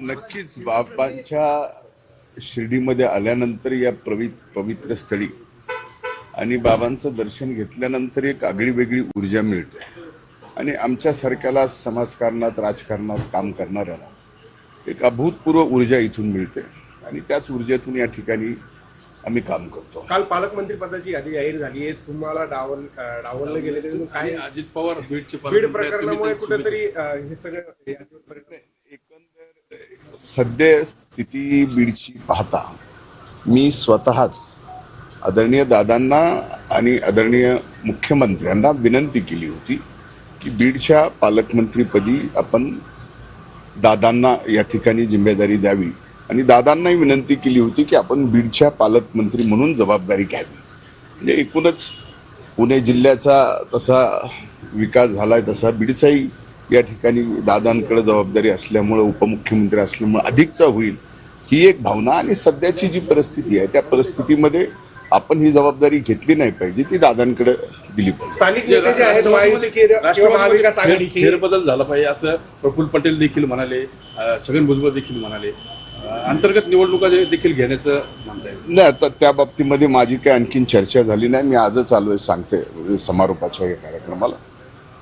नक्कीच. बाबांच्या शिर्डीमध्ये आल्यानंतर या पवि पवित्र स्थळी आणि बाबांचं दर्शन घेतल्यानंतर एक आगळी वेगळी ऊर्जा मिळते. आणि आमच्यासारख्याला समाजकारणात राजकारणात काम करणाऱ्याला एक अभूतपूर्व ऊर्जा इथून मिळते. आणि त्याच ऊर्जेतून या ठिकाणी आम्ही काम करतो. काल पालकमंत्री पदाची यादी जाहीर झाली आहे. तुम्हाला डावल डावललं गेले तरी काय अजित पवार बीडचे बीड प्रकरणामुळे कुठेतरी हे सगळं यादीवर सद्य स्थिती बीडची पाहता मी स्वतःच आदरणीय दादांना आणि आदरणीय मुख्यमंत्र्यांना विनंती केली होती की बीडच्या पालकमंत्रीपदी आपण दादांना या ठिकाणी जिम्मेदारी द्यावी. आणि दादांनाही विनंती केली होती की आपण बीडच्या पालकमंत्री म्हणून जबाबदारी घ्यावी. म्हणजे एकूणच पुणे जिल्ह्याचा तसा विकास झाला आहे तसा बीडचाही या ठिकाणी दादांकडे जबाबदारी असल्यामुळं उपमुख्यमंत्री असल्यामुळं अधिकचा होईल ही एक भावना आणि सध्याची जी परिस्थिती आहे त्या परिस्थितीमध्ये आपण ही जबाबदारी घेतली नाही पाहिजे ती दादांकडे दिली पाहिजे. फेरबदल झाला पाहिजे असं प्रफुल्ल पटेल देखील म्हणाले छगन भुजबळ देखील म्हणाले. अंतर्गत निवडणुका देखील घेण्याचं म्हणताय. नाही आता त्या बाबतीमध्ये माझी काही आणखीन चर्चा झाली नाही मी आजच आलोय सांगते समारोपाच्या या कार्यक्रमाला.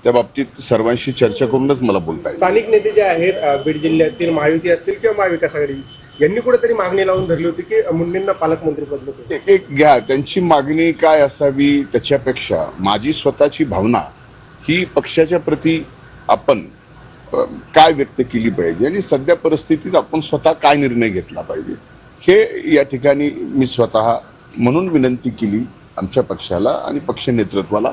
त्या बाबतीत सर्वांशी चर्चा करूनच मला बोलता येईल. स्थानिक नेते जे आहेत बीड जिल्ह्यातील महायुती असतील किंवा महाविकास आघाडी यांनी कुठेतरी मागणी लावून धरली होती की मुंडेंना पालकमंत्री पद एक एक घ्या त्यांची मागणी काय असावी त्याच्यापेक्षा माझी स्वतःची भावना ही पक्षाच्या प्रती आपण काय व्यक्त केली पाहिजे आणि सध्या परिस्थितीत आपण स्वतः काय निर्णय घेतला पाहिजे हे या ठिकाणी मी स्वतः म्हणून विनंती केली आमच्या पक्षाला आणि पक्ष नेतृत्वाला.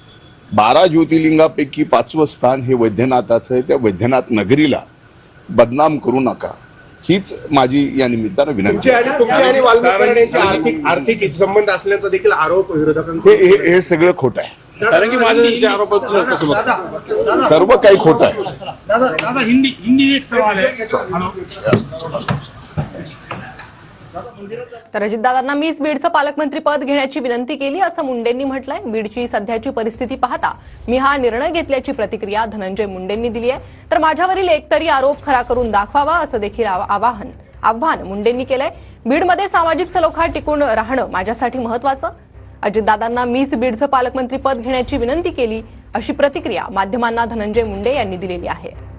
बारा ज्योतिर्लिंगापैकी पाचवं स्थान हे वैद्यनाथाचं आहे. त्या वैद्यनाथ नगरीला बदनाम करू नका. हीच माझी या निमित्तानं विनंती. आणि आर्थिक आर्थिक हितसंबंध असल्याचा देखील आरोप विरोधकांकडून हे हे- हे सगळं खोटं आहे? सर्व काही खोटं आहे. तर अजितदादांना मीच बीडचं पालकमंत्री पद घेण्याची विनंती केली असं मुंडेंनी म्हटलंय. बीडची सध्याची परिस्थिती पाहता मी हा निर्णय घेतल्याची प्रतिक्रिया धनंजय मुंडेंनी दिली आहे. तर माझ्यावरील एकतरी आरोप खरा करून दाखवावा असं देखील आवाहन आव्हान मुंडेंनी केलंय. बीडमध्ये सामाजिक सलोखा टिकून राहणं माझ्यासाठी महत्वाचं अजितदादांना मीच बीडचं पालकमंत्री पद घेण्याची विनंती केली अशी प्रतिक्रिया माध्यमांना धनंजय मुंडे यांनी दिलेली आहे.